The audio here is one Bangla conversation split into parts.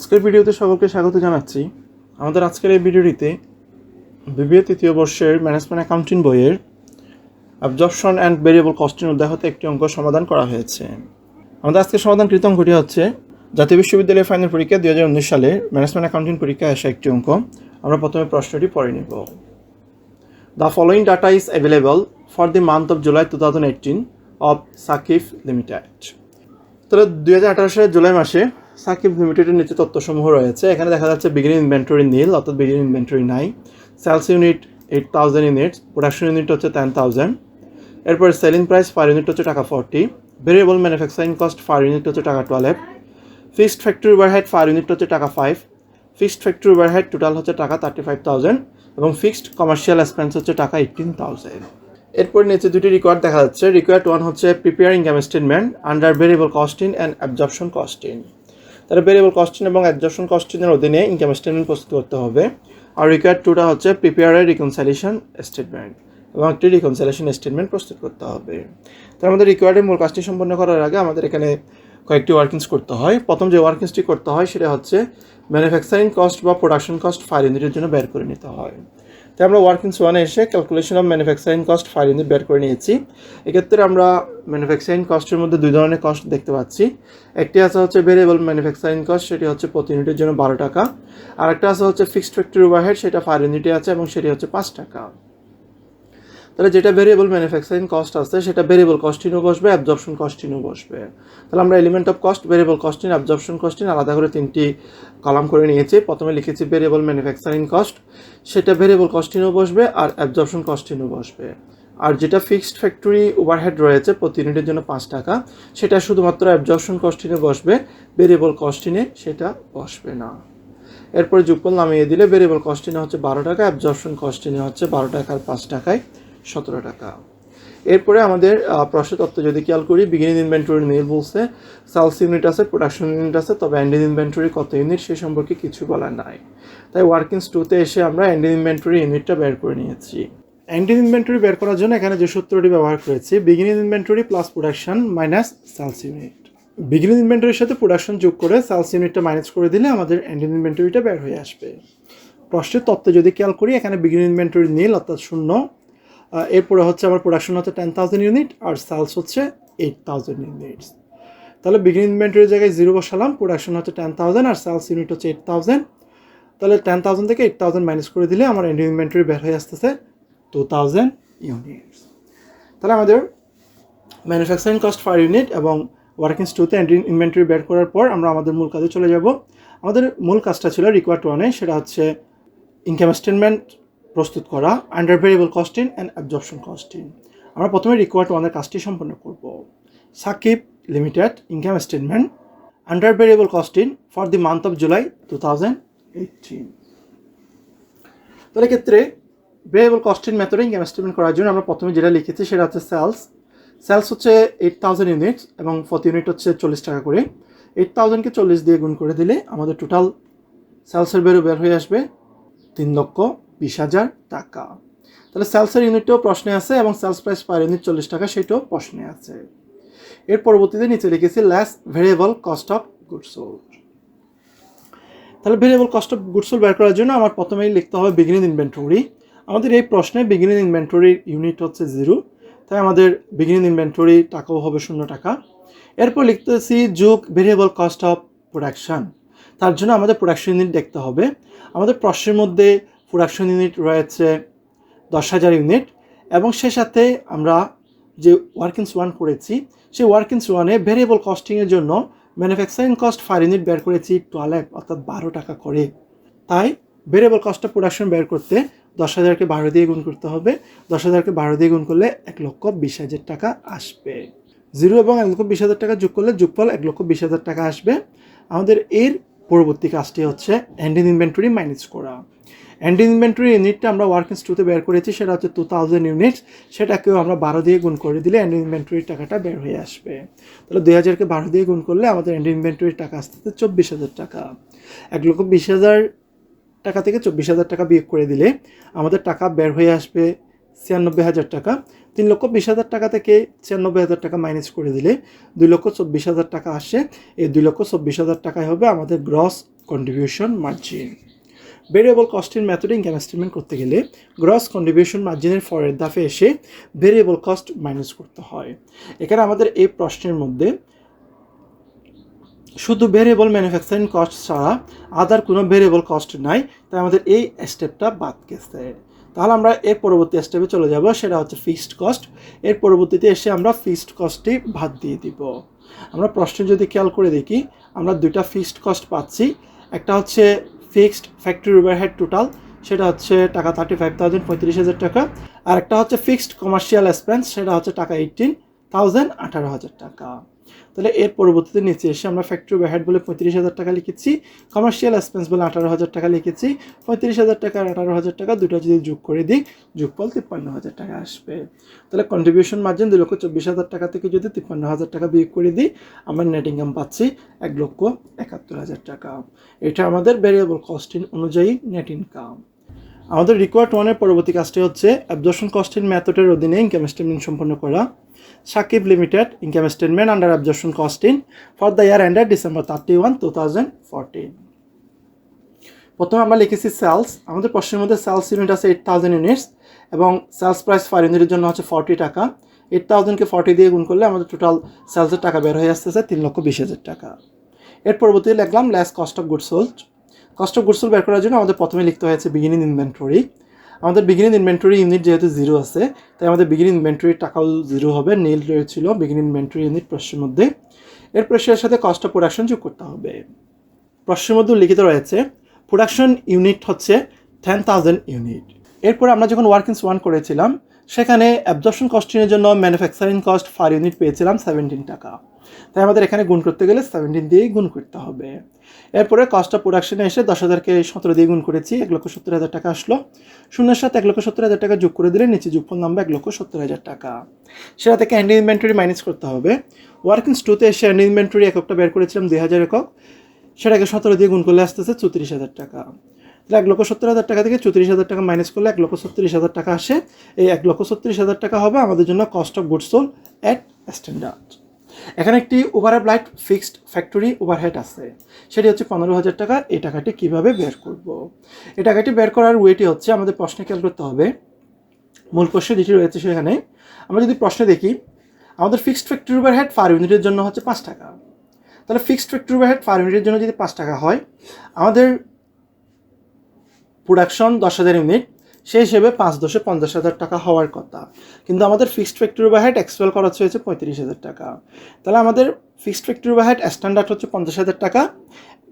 আজকের ভিডিওতে সকলকে স্বাগত জানাচ্ছি। আমাদের আজকের এই ভিডিওটিতে বিবিএ তৃতীয় বর্ষের ম্যানেজমেন্ট অ্যাকাউন্টিং বইয়ের অবজর্পশন অ্যান্ড ভেরিয়েবল কস্টিং হতে একটি অঙ্ক সমাধান করা হয়েছে। আমাদের আজকের সমাধানকৃত অঙ্কটি হচ্ছে, জাতীয় বিশ্ববিদ্যালয়ের ফাইনাল পরীক্ষা দুই হাজার উনিশ সালে ম্যানেজমেন্ট অ্যাকাউন্টিং পরীক্ষায় আসা একটি অঙ্ক। আমরা প্রথমে প্রশ্নটি পড়ে নেব। The following data is available for the month of July two thousand eighteen of Thaqif limited তাহলে দুই হাজার আঠারো সালের জুলাই মাসে সাকিব লিমিটেডের নিচে তথ্যসমূহ রয়েছে। এখানে দেখা যাচ্ছে বিগিনিং ইনভেন্টরি নীল, অর্থাৎ বিগিনিং ইনভেন্টরি নাই। Sales unit eight thousand units production unit হচ্ছে টেন থাউজেন্ড এরপর সেলিং প্রাইস পার ইউনিট হচ্ছে টাকা forty variable manufacturing cost per unit হচ্ছে টাকা twelve fixed factory overhead per unit হচ্ছে টাকা five fixed factory overhead total হচ্ছে টাকা থার্টি ফাইভ থাউজেন্ড এবং ফিক্সড কমার্শিয়াল এক্সপেন্স হচ্ছে টাকা এইটিন থাউজেন্ড এরপর নিচে দুটি রিকোয়ার্ড দেখা যাচ্ছে। রিকোয়ার্ড ওয়ান হচ্ছে prepare income statement under variable costing and absorption costing তাহলে ভেরিয়েবল কস্টিং এবং অ্যাবজর্পশন কস্টিংয়ের অধীনে ইনকাম স্টেটমেন্ট প্রস্তুত করতে হবে। আর রিকোয়ার্ড টুটা হচ্ছে প্রিপেয়ারের রিকনসাইলেশন স্টেটমেন্ট এবং একটি রিকনসাইলেশন স্টেটমেন্ট প্রস্তুত করতে হবে। তার আমাদের রিকোয়ার্ডের মূল কাজটি সম্পন্ন করার আগে আমাদের এখানে কয়েকটি ওয়ার্কিংস করতে হয়। প্রথম যে ওয়ার্কিংসটি করতে হয় সেটা হচ্ছে ম্যানুফ্যাকচারিং কস্ট বা প্রোডাকশন কস্ট ফায়ার ইউনিটের জন্য বের করে নিতে হয়। তাই আমরা ওয়ার্কিংস ওয়ানে এসে ক্যালকুলেশন অফ ম্যানুফ্যাকচারিং কস্ট ফাইল ইউনিট বের করে নিয়েছি। এক্ষেত্রে আমরা ম্যানুফ্যাকচারিং কস্টের মধ্যে দুই ধরনের কস্ট দেখতে পাচ্ছি। একটি আছে হচ্ছে ভেরিয়েবল ম্যানুফ্যাকচারিং কস্ট সেটি হচ্ছে প্রতি ইউনিটের জন্য বারো টাকা। আর একটা আছে হচ্ছে ফিক্সড ফ্যাক্টরি ওভারহেড সেটা ফাইল ইউনিটে আছে এবং সেটি হচ্ছে পাঁচ টাকা। তাহলে যেটা ভেরিয়েবল ম্যানুফ্যাকচারিং কস্ট আছে, সেটা ভেরিয়েবল কস্টিনও বসবে অ্যাবজর্পশন কস্টিনও বসবে। তাহলে আমরা element of cost variable costing absorption costing আলাদা করে তিনটি কলাম করে নিয়েছি। প্রথমে লিখেছি ভেরিয়েবল ম্যানুফ্যাকচারিং কস্ট সেটা ভেরিয়েবল কস্টিনও বসবে আর অ্যাবজর্পশন কস্টিনও বসবে। আর যেটা ফিক্সড ফ্যাক্টরি ওভারহেড রয়েছে প্রতি ইউনিটের জন্য পাঁচ টাকা, সেটা শুধুমাত্র অ্যাবজর্পশন কস্টিনে বসবে ভেরিয়েবল কস্টিনে সেটা বসবে না। এরপরে যুগফল নামিয়ে দিলে ভেরিয়েবল কস্টিনে হচ্ছে বারো টাকা অ্যাবজর্পশন কস্টিনে হচ্ছে বারো টাকার পাঁচ টাকায় সতেরো টাকা। এরপরে আমাদের প্রশ্ন তত্ত্ব যদি খেয়াল করি বিগিনিং ইনভেন্টরি নীল বলছে সেলস ইউনিট আছে প্রোডাকশন ইউনিট আছে, তবে এন্ডিং ইনভেন্টরি কত ইউনিট সে সম্পর্কে কিছু বলার নাই। তাই ওয়ার্কিংস টুতে এসে আমরা এন্ডিং ইনভেন্টরি ইউনিটটা বের করে নিয়েছি। এন্ডিং ইনভেন্টরি বের করার জন্য এখানে যে সূত্রটি ব্যবহার করেছি beginning inventory plus production minus sales unit beginning ইনভেন্টরির সাথে প্রোডাকশন যোগ করে সেলস ইউনিটটা মাইনাস করে দিলে আমাদের এন্ডিং ইনভেন্টরিটা বের হয়ে আসবে। প্রশ্নের তত্ত্ব যদি খেয়াল করি, এখানে বিগিনিং ইনভেন্টরি নীল অর্থাৎ শূন্য এরপরে হচ্ছে আমার প্রোডাকশন হচ্ছে টেন থাউজেন্ড ইউনিট আর সেলস হচ্ছে এইট থাউজেন্ড ইউনিটস তাহলে বিগিন ইনভেন্টরির জায়গায় জিরো বসালাম প্রোডাকশন হচ্ছে টেন থাউজেন্ড আর সেলস ইউনিট হচ্ছে এইট থাউজেন্ড তাহলে টেন থাউজেন্ড থেকে এইট থাউজেন্ড মাইনাস করে দিলে আমার এন্ডিং ইনভেন্টরি বের হয়ে আসতেছে টু থাউজেন্ড ইউনিটস তাহলে আমাদের ম্যানুফ্যাকচারিং কস্ট পার ইউনিট এবং ওয়ার্কিং টুতে এন্ডিং ইনভেন্টরি বের করার পর আমরা আমাদের মূল কাজে চলে যাব। আমাদের মূল কাজটা ছিল রিকোয়ার্ড ওয়ানে সেটা হচ্ছে ইনকাম স্টেটমেন্ট প্রস্তুত করা under variable costing and absorption costing আমরা প্রথমে রিকোয়ার্ড ওয়ানের কাজটি সম্পন্ন করব। Shakib limited income statement under variable costing for the month of July two thousand eighteen তাহলে ক্ষেত্রে ভেরিয়েবল কস্টিং মেথডে ইনকাম স্টেটমেন্ট করার জন্য আমরা প্রথমে যেটা লিখেছি সেটা হচ্ছে সেলস সেলস হচ্ছে এইট থাউজেন্ড ইউনিটস এবং প্রতি ইউনিট হচ্ছে চল্লিশ টাকা করে। এইট থাউজেন্ডকে চল্লিশ দিয়ে গুণ করে দিলে আমাদের টোটাল সেলসের বেরো বের হয়ে আসবে তিন লক্ষ বিশ হাজার টাকা। তাহলে সেলসের ইউনিটটাও প্রশ্নে আছে এবং সেলস প্রাইস পার ইউনিট চল্লিশ টাকা সেটাও প্রশ্নে আছে। এর পরবর্তীতে নিচে লিখেছি less variable cost of good sold তাহলে variable cost of good sold বের করার জন্য আমার প্রথমেই লিখতে হবে বিগিনিং ইনভেন্টরি আমাদের এই প্রশ্নে বিগিনিং ইনভেন্টরির ইউনিট হচ্ছে জিরো তাই আমাদের বিগিনিং ইনভেন্টরি টাকাও হবে শূন্য টাকা। এরপর লিখতেছি যুগ ভেরিয়েবল কস্ট অফ প্রোডাকশান তার জন্য আমাদের প্রোডাকশন ইউনিট দেখতে হবে। আমাদের প্রশ্নের মধ্যে প্রোডাকশন ইউনিট রয়েছে দশ হাজার ইউনিট এবং সে সাথে আমরা যে ওয়ার্কিংস ওয়ান করেছি, সেই ওয়ার্কিংস ওয়ানে ভেরিয়েবল কস্টিংয়ের জন্য ম্যানুফ্যাকচারিং কস্ট ফার ইউনিট বের করেছি টুয়েলভ অর্থাৎ বারো টাকা করে। তাই ভেরিয়েবল কস্ট অফ প্রোডাকশন বের করতে দশ হাজারকে বারো দিয়ে গুণ করতে হবে। দশ হাজারকে বারো দিয়ে গুণ করলে এক লক্ষ বিশ হাজার টাকা আসবে। জিরো এবং এক লক্ষ বিশ হাজার টাকা যোগ করলে যোগফল এক লক্ষ বিশ হাজার টাকা আসবে। আমাদের এর পরবর্তী কাজটি হচ্ছে এন্ডিং ইনভেন্টরি মাইনাস করা। এন্ডিং ইনভেন্টরি ইউনিটটা আমরা ওয়ার্কিং টুতে বের করেছি, সেটা হচ্ছে টু থাউজেন্ড ইউনিট সেটাকেও আমরা বারো দিয়ে গুণ করে দিলে এন্ডিং ইনভেন্টরির টাকাটা বের হয়ে আসবে। তাহলে দুই হাজারকে বারো দিয়ে গুণ করলে আমাদের এন্ডিং ইনভেন্টরির টাকা আসতে চব্বিশ হাজার টাকা। এক লক্ষ বিশ হাজার টাকা থেকে চব্বিশ হাজার টাকা বিয়োগ করে দিলে আমাদের টাকা বের হয়ে আসবে ছিয়ানব্বই হাজার টাকা। তিন লক্ষ বিশ হাজার টাকা থেকে ছিয়ানব্বই হাজার টাকা মাইনাস করে দিলে দুই লক্ষ চব্বিশ হাজার টাকা আসে। এই দুই লক্ষ চব্বিশ হাজার টাকায় হবে আমাদের গ্রস কন্ট্রিবিউশন মার্জিন ভেরিয়েবল কস্টের মেথডে ইনকাম স্টেটমেন্ট করতে গেলে গ্রস কন্ট্রিবিউশন মার্জিনের পরের দাফে এসে ভেরিয়েবল কস্ট মাইনাস করতে হয়। এখানে আমাদের এই প্রশ্নের মধ্যে শুধু ভেরিয়েবল ম্যানুফ্যাকচারিং কস্ট ছাড়া আদার কোনো ভেরিয়েবল কস্ট নাই, তাই আমাদের এই স্টেপটা বাদ গেছে। তাহলে আমরা এর পরবর্তী স্টেপে চলে যাব, সেটা হচ্ছে ফিক্সড কস্ট এর পরবর্তীতে এসে আমরা ফিক্সড কস্টটি বাদ দিয়ে দিব। আমরা প্রশ্নে যদি খেয়াল করে দেখি, আমরা দুইটা ফিক্সড কস্ট পাচ্ছি, একটা হচ্ছে ফিক্সড ফ্যাক্টরি ওভারহেড টোটাল সেটা হচ্ছে টাকা থার্টি ফাইভ থাউজেন্ড পঁয়ত্রিশ হাজার টাকা। আর একটা হচ্ছে ফিক্সড কমার্শিয়াল এক্সপেন্স সেটা হচ্ছে টাকা এইটিন থাউজেন্ড আঠারো হাজার টাকা। তাহলে এর পরবর্তীতে নিচে এসে আমরা ফ্যাক্টরি ওভারহেড বলে পঁয়ত্রিশ হাজার টাকা লিখেছি কমার্শিয়াল এক্সপেন্স বলে আঠারো হাজার টাকা লিখেছি, পঁয়ত্রিশ হাজার টাকা আর আঠারো হাজার টাকা দুটো যদি যোগ করে দিই, যোগফল তিপ্পান্ন হাজার টাকা আসবে। তাহলে কন্ট্রিবিউশন মার্জিন দুই লক্ষ চব্বিশ হাজার টাকা থেকে যদি তিপ্পান্ন হাজার টাকা বিয়োগ করে দিই, আমরা নেট ইনকাম পাচ্ছি এক লক্ষ একাত্তর হাজার টাকা। এটা আমাদের ভ্যারিয়েবল কস্টিং অনুযায়ী নেট ইনকাম আমাদের রিকোয়ার্ড ওয়ানের পরবর্তী কাজটি হচ্ছে অ্যাবজর্পশন কস্টিং ম্যাথডের অধীনে ইনকাম স্টেটমেন্ট সম্পন্ন করা, Sakib limited income statement under absorption costing for the year ended December thirty one two thousand fourteen প্রথমে আমরা লিখেছি সেলস আমাদের প্রশ্নের মধ্যে সেলস ইউনিট আছে এইট থাউজেন্ড ইউনিটস এবং সেলস প্রাইস ফার ইউনিটের জন্য হচ্ছে ফর্টি টাকা। এইট থাউজেন্ডকে ফর্টি দিয়ে গুণ করলে আমাদের টোটাল সেলসের টাকা বের হয়ে আসতেছে তিন লক্ষ বিশ হাজার টাকা। এর পরবর্তী লিখলাম less cost of good sold cost of good sold বের করার জন্য আমাদের প্রথমে লিখতে হয়েছে বিগিনিং ইনভেন্টরি আমাদের বিগিনিং ইনভেন্টরি ইউনিট যেহেতু জিরো আছে, তাই আমাদের বিগিনিং ইনভেন্টরির টাকাও জিরো হবে নীল রয়েছিল বিগিনিং ইনভেন্টরি ইউনিট প্রশ্নের মধ্যে। এর প্রশ্নের সাথে কস্ট অফ প্রোডাকশন যোগ করতে হবে। প্রশ্নের মধ্যে লিখিত রয়েছে প্রোডাকশন ইউনিট হচ্ছে টেন থাউজেন্ড ইউনিট এরপরে আমরা যখন ওয়ার্কিংস ওয়ান করেছিলাম, সেখানে অ্যাবজর্পশন কস্টিংয়ের জন্য ম্যানুফ্যাকচারিং কস্ট ফার ইউনিট পেয়েছিলাম সেভেন্টিন টাকা। তাই আমাদের এখানে গুণ করতে গেলে সেভেন্টিন দিয়েই গুণ করতে হবে। এরপরে কস্ট অফ প্রোডাকশনে এসে দশ হাজারকে সতেরো দিয়ে গুণ করেছি, এক লক্ষ সত্তর হাজার টাকা আসলো। শূন্যের সাথে এক লক্ষ সত্তর হাজার টাকা যোগ করে দিলে নিচে যোগফল নামবে এক লক্ষ সত্তর হাজার টাকা। সেটা থেকে হ্যান্ড ইনভেন্টরি মাইনাস করতে হবে। ওয়ার্কিং টুতে এসে হ্যান্ড ইনভেন্টরি এককটা বের করেছিলাম দুই হাজার একক। সেটাকে সতেরো দিয়ে গুণ করলে আসতেছে চৌত্রিশ হাজার টাকা। এক লক্ষ সত্তর হাজার টাকা থেকে চৌত্রিশ হাজার টাকা মাইনাস করলে এক লক্ষ ছত্রিশ হাজার টাকা আসে। এই এক লক্ষ সত্তিরিশ হাজার টাকা হবে আমাদের জন্য cost of goods sold at standard এখানে একটি overapplied fixed factory overhead আছে। সেটি হচ্ছে পনেরো হাজার টাকা। এই টাকাটি কীভাবে বের করব? এই টাকাটি বের করার ওয়েটি হচ্ছে আমাদের প্রশ্নে খেয়াল করতে হবে। মূল প্রশ্ন যেটি রয়েছে সেখানে, আমরা যদি প্রশ্নে দেখি, আমাদের ফিক্সড ফ্যাক্টরি ওভারহেড ফার ইউনিটের জন্য হচ্ছে পাঁচ টাকা। তাহলে ফিক্সড ফ্যাক্টরি ওভারহেড ফার ইউনিটের জন্য যদি পাঁচ টাকা হয়, আমাদের প্রোডাকশন দশ হাজার ইউনিট সেই হিসেবে পাঁচ দশে পঞ্চাশ হাজার টাকা হওয়ার কথা। কিন্তু আমাদের ফিক্সড ফ্যাক্টরি ওভারহেড এক্সপেল খরচ হয়েছে পঁয়ত্রিশ হাজার টাকা। তাহলে আমাদের ফিক্সড ফ্যাক্টরি ওভারহেড স্ট্যান্ডার্ড হচ্ছে পঞ্চাশ হাজার টাকা,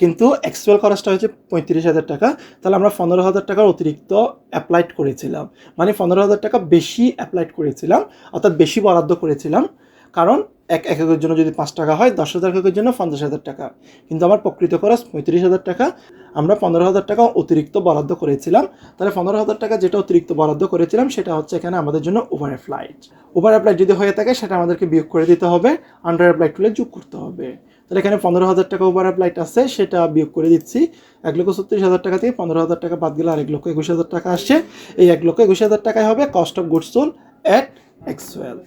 কিন্তু এক্সপেল খরচটা হয়েছে পঁয়ত্রিশ হাজার টাকা। তাহলে আমরা পনেরো হাজার টাকার অতিরিক্ত অ্যাপ্লাইড করেছিলাম। মানে পনেরো হাজার টাকা বেশি অ্যাপ্লাইড করেছিলাম, অর্থাৎ বেশি বরাদ্দ করেছিলাম। কারণ এক এককের জন্য যদি পাঁচ টাকা হয়, দশ হাজার এককের জন্য পঞ্চাশ হাজার টাকা। কিন্তু আমার প্রকৃত খরচ পঁয়ত্রিশ হাজার টাকা। আমরা পনেরো হাজার টাকা অতিরিক্ত বরাদ্দ করেছিলাম। তাহলে পনেরো হাজার টাকা যেটা অতিরিক্ত বরাদ্দ করেছিলাম, সেটা হচ্ছে এখানে আমাদের জন্য ওভার অ্যাপ্লাইড ওভার অ্যাপ্লাইড যদি হয়ে থাকে, সেটা আমাদেরকে বিয়োগ করে দিতে হবে। আন্ডার অ্যাপ্লাইড টুলে যোগ করতে হবে। তাহলে এখানে পনেরো হাজার টাকা ওভার অ্যাপ্লাইড আছে, সেটা বিয়োগ করে দিচ্ছি। এক লক্ষ ছত্রিশ হাজার টাকা থেকে পনেরো হাজার টাকা বাদ গেলে আর এক লক্ষ একুশ হাজার টাকা আসছে এই এক লক্ষ একুশ হাজার টাকায় হবে cost of goods sold at actual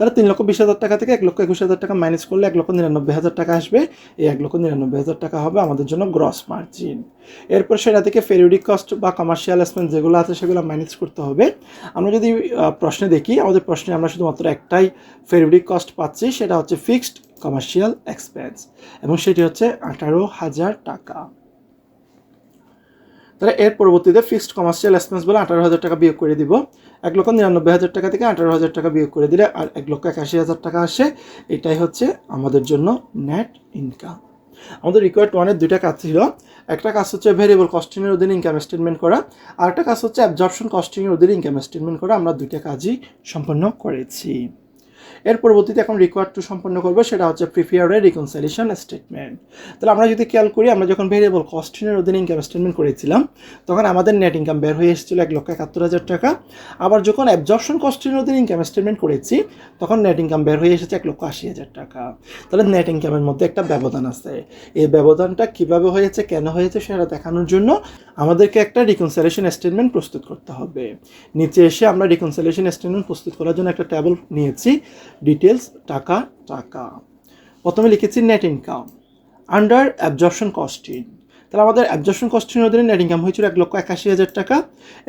তাহলে তিন লক্ষ বিশ হাজার টাকা থেকে এক লক্ষ একুশ হাজার টাকা মাইনাস করলে এক লক্ষ নিরানব্বই হাজার টাকা আসবে। এই এক লক্ষ নিরানব্বই হাজার টাকা হবে আমাদের জন্য গ্রস মার্জিন এরপর সেটা থেকে ফেরিউডিক কস্ট বা কমার্শিয়াল এক্সপেন্স যেগুলো আছে সেগুলো মাইনাস করতে হবে। আমরা যদি প্রশ্নে দেখি, আমাদের প্রশ্নে আমরা শুধুমাত্র একটাই ফেরিউডিক কস্ট পাচ্ছি, সেটা হচ্ছে ফিক্সড কমার্শিয়াল এক্সপেন্স এবং সেটি হচ্ছে আঠারো হাজার টাকা। তাহলে এর পরবর্তীতে ফিক্সড কমার্শিয়াল এক্সপেন্স বলে আঠারো হাজার টাকা বিয়োগ করে দিব। এক লক্ষ নিরানব্বই হাজার টাকা থেকে আঠারো হাজার টাকা বিয়োগ করে দিলে আর এক লক্ষ একাশি হাজার টাকা আসে। এটাই হচ্ছে আমাদের জন্য নেট ইনকাম আমাদের রিকোয়ার্ড ওয়ানের দুইটা কাজ ছিল। একটা কাজ হচ্ছে ভেরিয়েবল কস্টিংয়ের অধীনে ইনকাম স্টেটমেন্ট করা। আর একটা কাজ হচ্ছে অ্যাবজর্পশন কস্টিংয়ের অধীনে ইনকাম স্টেটমেন্ট করা। আমরা দুইটা কাজই সম্পন্ন করেছি। এর পরবর্তীতে এখন রিকোয়ার্ড টু সম্পন্ন করব সেটা হচ্ছে প্রিপেয়ারের রিকনসাইলেশন স্টেটমেন্ট তাহলে আমরা যদি খেয়াল করি, আমরা যখন ভেরিয়েবল কস্টিনের অধীনে ইনকাম স্টেটমেন্ট করেছিলাম, তখন আমাদের নেট ইনকাম বের হয়ে এসেছিল এক লক্ষ একাত্তর হাজার টাকা। আবার যখন অ্যাবজর্পশন কস্টিনের অধীনে ইনকাম স্টেটমেন্ট করেছি, তখন নেট ইনকাম বের হয়ে এসেছে এক লক্ষ আশি হাজার টাকা। তাহলে নেট ইনকামের মধ্যে একটা ব্যবধান আছে। এই ব্যবধানটা কীভাবে হয়েছে, কেন হয়েছে সেটা দেখানোর জন্য আমাদেরকে একটা রিকনসাইলেশন স্টেটমেন্ট প্রস্তুত করতে হবে। নিচে এসে আমরা রিকনসাইলেশন স্টেটমেন্ট প্রস্তুত করার জন্য একটা ট্যাবল নিয়েছি। ডিটেলস টাকা টাকা। প্রথমে লিখেছি net income under absorption costing তাহলে আমাদের অ্যাবজর্পশন কস্টিং অধীনে নেট ইনকাম হয়েছিল এক লক্ষ একাশি হাজার টাকা।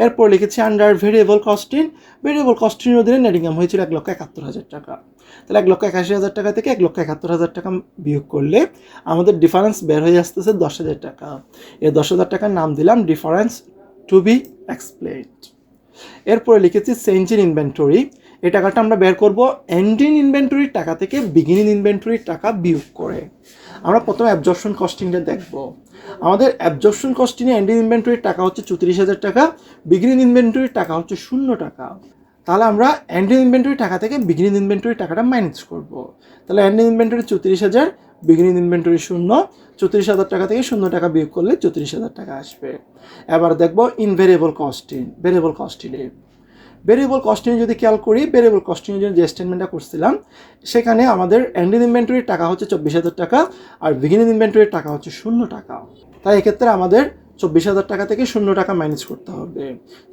এরপর লিখেছি under variable costing variable costing অধীনে নেট ইনকাম হয়েছিল এক লক্ষ একাত্তর হাজার টাকা। তাহলে এক লক্ষ একাশি হাজার টাকা থেকে এক লক্ষ একাত্তর হাজার টাকা বিয়োগ করলে আমাদের ডিফারেন্স বের হয়ে আসতেছে দশ হাজার টাকা। এই দশ হাজার টাকার নাম দিলাম ডিফারেন্স টু বি এক্সপ্লেইনড এরপরে লিখেছি চেঞ্জ ইন ইনভেন্টরি এই টাকাটা আমরা বের করব এন্ডিং ইনভেন্টরির টাকা থেকে বিগিনিং ইনভেন্টরির টাকা বিয়োগ করে। আমরা প্রথমে অ্যাবজর্পশন কস্টিংটা দেখব। আমাদের অ্যাবজর্পশন কস্টিংয়ে এন্ডিং ইনভেন্টরির টাকা হচ্ছে চৌত্রিশ হাজার টাকা, বিগিনিং ইনভেন্টরির টাকা হচ্ছে শূন্য টাকা। তাহলে আমরা এন্ডিং ইনভেন্টরি টাকা থেকে বিগিনিং ইনভেন্টরি টাকাটা মাইনাস করব। তাহলে এন্ডিং ইনভেন্টরি চৌত্রিশ হাজার, বিগিনিং ইনভেন্টরি শূন্য, চৌত্রিশ হাজার টাকা থেকে শূন্য টাকা বিয়োগ করলে চৌত্রিশ হাজার টাকা আসবে। এবার দেখব ইনভেরিয়েবল কস্টিং ভেরিয়েবল কস্টিংয়ে ভেরিয়েবল কস্টিং যদি খেয়াল করি ভেরিয়েবল কস্টিং জন্য যে স্টেটমেন্টটা করছিলাম, সেখানে আমাদের এন্ডিং ইনভেন্টরির টাকা হচ্ছে চব্বিশ হাজার টাকা আর বিগিনিং ইনভেন্টরির টাকা হচ্ছে শূন্য টাকা। তাই এক্ষেত্রে আমাদের চব্বিশ হাজার টাকা থেকে শূন্য টাকা মাইনাস করতে হবে।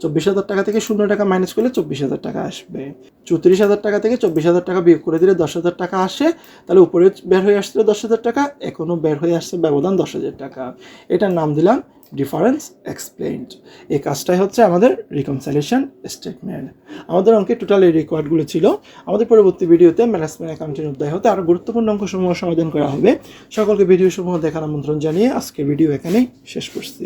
চব্বিশ হাজার টাকা থেকে শূন্য টাকা মাইনাস করলে চব্বিশ হাজার টাকা আসবে। চৌত্রিশ হাজার টাকা থেকে চব্বিশ হাজার টাকা বিয়োগ করে দিলে দশ হাজার টাকা আসে। তাহলে উপরে বের হয়ে আসছিল দশ হাজার টাকা, এখনও বের হয়ে আসছে ব্যবধান দশ হাজার টাকা। এটার নাম দিলাম ডিফারেন্স এক্সপ্লেইনড এই কাজটাই হচ্ছে আমাদের রিকনসাইলেশন স্টেটমেন্ট আমাদের অঙ্কে টোটাল এই রেকর্ডগুলো ছিল। আমাদের পরবর্তী ভিডিওতে ম্যানেজমেন্ট অ্যাকাউন্টের অধ্যায় হতে আরও গুরুত্বপূর্ণ অঙ্কসমূহ সমাধান করা হবে। সকলকে ভিডিও সমূহ দেখার আমন্ত্রণ জানিয়ে আজকে ভিডিও এখানেই শেষ করছি।